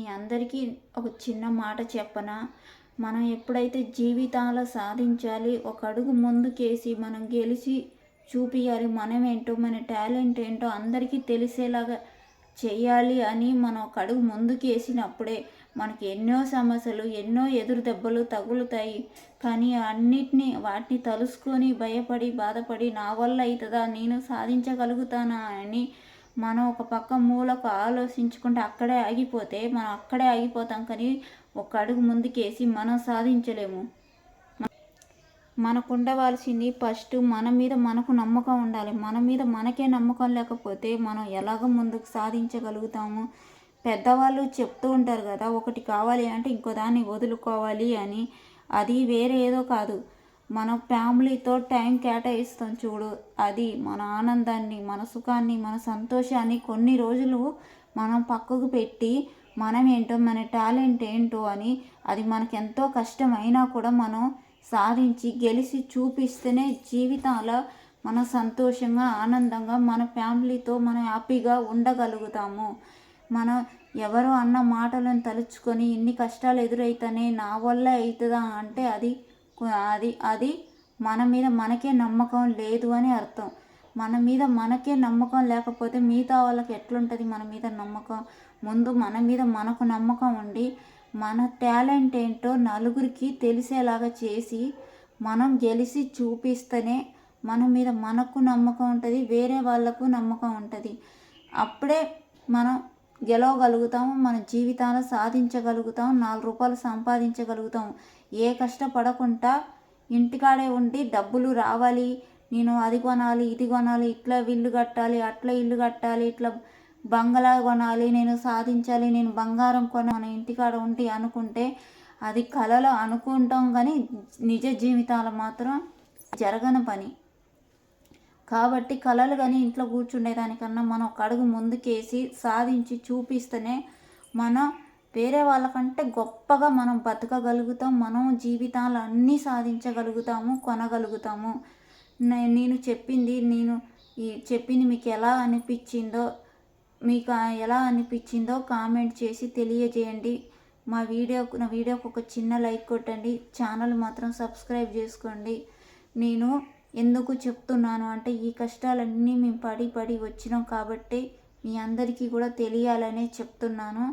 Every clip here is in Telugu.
మీ అందరికీ ఒక చిన్న మాట చెప్పనా? మనం ఎప్పుడైతే జీవితాలు సాధించాలి ఒక అడుగు ముందుకేసి మనం గెలిచి చూపియాలి మనం ఏంటో మన టాలెంట్ ఏంటో అందరికీ తెలిసేలాగా చేయాలి అని మనం ఒక అడుగు ముందుకేసినప్పుడే మనకి ఎన్నో సమస్యలు ఎన్నో ఎదురు దెబ్బలు తగులుతాయి. కానీ అన్నిటినీ వాటిని తలుసుకొని భయపడి బాధపడి నా వల్ల అవుతుందా నేను సాధించగలుగుతానా అని మనం ఒక పక్క మూలకు ఆలోచించుకుంటే అక్కడే ఆగిపోతే మనం అక్కడే ఆగిపోతాం కానీ ఒక అడుగు ముందుకేసి మనం సాధించలేము. మనకు ఉండవలసింది ఫస్ట్ మన మీద మనకు నమ్మకం ఉండాలి. మన మీద మనకే నమ్మకం లేకపోతే మనం ఎలాగ ముందుకు సాధించగలుగుతాము? పెద్దవాళ్ళు చెప్తూ ఉంటారు కదా ఒకటి కావాలి అంటే ఇంకో దాన్ని వదులుకోవాలి అని. అది వేరే ఏదో కాదు. మన ఫ్యామిలీతో టైం కేటాయిస్తాం చూడు. అది మన ఆనందాన్ని మన సుఖాన్ని మన సంతోషాన్ని కొన్ని రోజులు మనం పక్కకు పెట్టి మనం ఏంటో మన టాలెంట్ ఏంటో అని అది మనకు ఎంతో కష్టమైనా కూడా మనం సాధించి గెలిచి చూపిస్తేనే జీవితాల మనం సంతోషంగా ఆనందంగా మన ఫ్యామిలీతో మనం హ్యాపీగా ఉండగలుగుతాము. మనం ఎవరు అన్న మాటలను తలుచుకొని ఇన్ని కష్టాలు ఎదురైతేనే నా వల్ల అవుతుందా అంటే అది అది అది మన మీద మనకే నమ్మకం లేదు అని అర్థం. మన మీద మనకే నమ్మకం లేకపోతే మిగతా వాళ్ళకి ఎట్లుంటుంది మన మీద నమ్మకం? ముందు మన మీద మనకు నమ్మకం ఉండి మన టాలెంట్ ఏంటో నలుగురికి తెలిసేలాగా చేసి మనం గెలిచి చూపిస్తేనే మన మీద మనకు నమ్మకం ఉంటుంది వేరే వాళ్ళకు నమ్మకం ఉంటుంది. అప్పుడే మనం గెలవగలుగుతాము మన జీవితాలు సాధించగలుగుతాం నాలుగు రూపాయలు సంపాదించగలుగుతాం. ఏ కష్టపడకుండా ఇంటికాడే ఉండి డబ్బులు రావాలి. నేను అది కొనాలి ఇది కొనాలి ఇట్లా ఇల్లు కట్టాలి అట్లా ఇల్లు కట్టాలి ఇట్లా బంగళా కొనాలి నేను సాధించాలి నేను బంగారం కొన మన ఇంటికాడ ఉండి అనుకుంటే అది కలలో అనుకుంటాం కానీ నిజ జీవితాలు మాత్రం జరగని పని. కాబట్టి కళలు కానీ ఇంట్లో కూర్చుండేదానికన్నా మనం ఒక అడుగు ముందుకేసి సాధించి చూపిస్తేనే మనం వేరే వాళ్ళకంటే గొప్పగా మనం బతకగలుగుతాం మనం జీవితాలు అన్నీ సాధించగలుగుతాము కొనగలుగుతాము. నేను చెప్పింది నేను ఈ చెప్పింది మీకు ఎలా అనిపించిందో మీకు ఎలా అనిపించిందో కామెంట్ చేసి తెలియజేయండి. మా వీడియోకు నా వీడియోకి ఒక చిన్న లైక్ కొట్టండి. ఛానల్ మాత్రం సబ్స్క్రైబ్ చేసుకోండి. నేను ఎందుకు చెప్తున్నాను అంటే ఈ కష్టాలన్నీ మేము పడి పడి వచ్చినాం కాబట్టి మీ అందరికీ కూడా తెలియాలనే చెప్తున్నాను.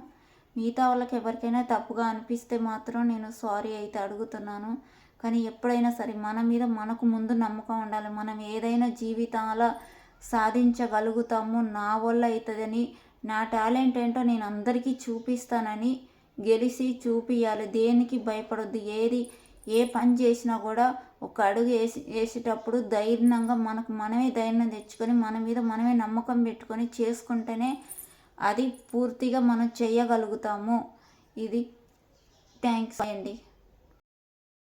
మిగతా వాళ్ళకి ఎవరికైనా తప్పుగా అనిపిస్తే మాత్రం నేను సారీ అయితే అడుగుతున్నాను. కానీ ఎప్పుడైనా సరే మన మీద మనకు ముందు నమ్మకం ఉండాలి. మనం ఏదైనా జీవితాల సాధించగలుగుతాము నా వల్ల అవుతుందని నా టాలెంట్ ఏంటో నేను అందరికీ చూపిస్తానని గెలిచి చూపియాలి. దేనికి భయపడొద్దు? ఏది ఏ పని చేసినా కూడా ఒక అడుగు వేసి వేసేటప్పుడు ధైర్యంగా మనకు మనమే ధైర్యం తెచ్చుకొని మన మీద మనమే నమ్మకం పెట్టుకొని చేసుకుంటేనే అది పూర్తిగా మనం చేయగలుగుతాము. ఇది థ్యాంక్స్ అండి.